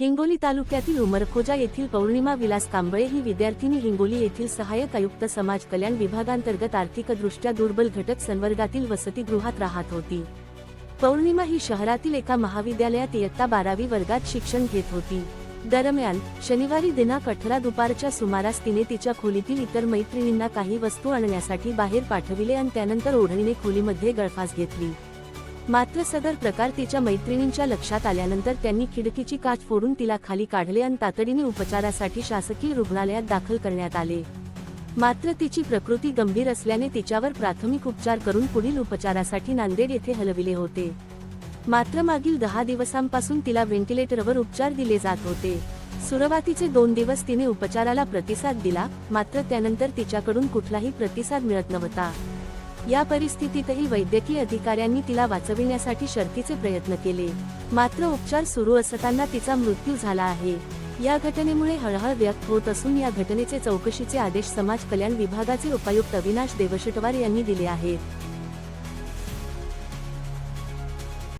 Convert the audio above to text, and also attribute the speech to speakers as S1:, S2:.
S1: हिंगोली तालुक्यातील उमरखोजा येथील पौर्णिमा विलास कांबळे ही विद्यार्थिनी हिंगोली येथील सहाय्यक आयुक्त समाज कल्याण विभागांतर्गत आर्थिकदृष्ट्या दुर्बल घटक संवर्गातील वसतिगृहात राहत होती. पौर्णिमा ही शहरातील एका महाविद्यालयात इयत्ता बारावी वर्गात शिक्षण घेत होती. दरम्यान शनिवारी दिनांक अठरा दुपारच्या सुमारास तिने तिच्या खोलीतील इतर मैत्रिणींना काही वस्तू आणण्यासाठी बाहेर पाठविले आणि त्यानंतर ओढणीने खोलीमध्ये गळफास घेतली. मात्र सदर प्रकार तिच्या मैत्रिणींच्या लक्षात आल्यानंतर त्यांनी खिडकीची काच फोडून तिला खाली काढले आणि तातडीने उपचारासाठी शासकीय रुग्णालयात दाखल करण्यात आले. मात्र तिची प्रकृती गंभीर असल्याने तिच्यावर प्राथमिक उपचार करून पुढील उपचारासाठी नांदेड येथे हलविले होते. मात्र मागील दहा दिवसांपासून तिला व्हेंटिलेटरवर उपचार दिले जात होते. सुरुवातीचे दोन दिवस तिने उपचाराला प्रतिसाद दिला मात्र त्यानंतर तिच्याकडून कुठलाही प्रतिसाद मिळत नव्हता. या परिस्थितीतही वैद्यकीय अधिकाऱ्यांनी तिला वाचविण्यासाठी शर्तीचे प्रयत्न केले. मात्र उपचार सुरू असताना तिचा मृत्यू झाला आहे. या घटनेमुळे हळहळ व्यक्त होत असून या घटनेचे चौकशीचे आदेश समाज कल्याण विभागाचे उपायुक्त अविनाश देवशटवार यांनी दिले आहेत.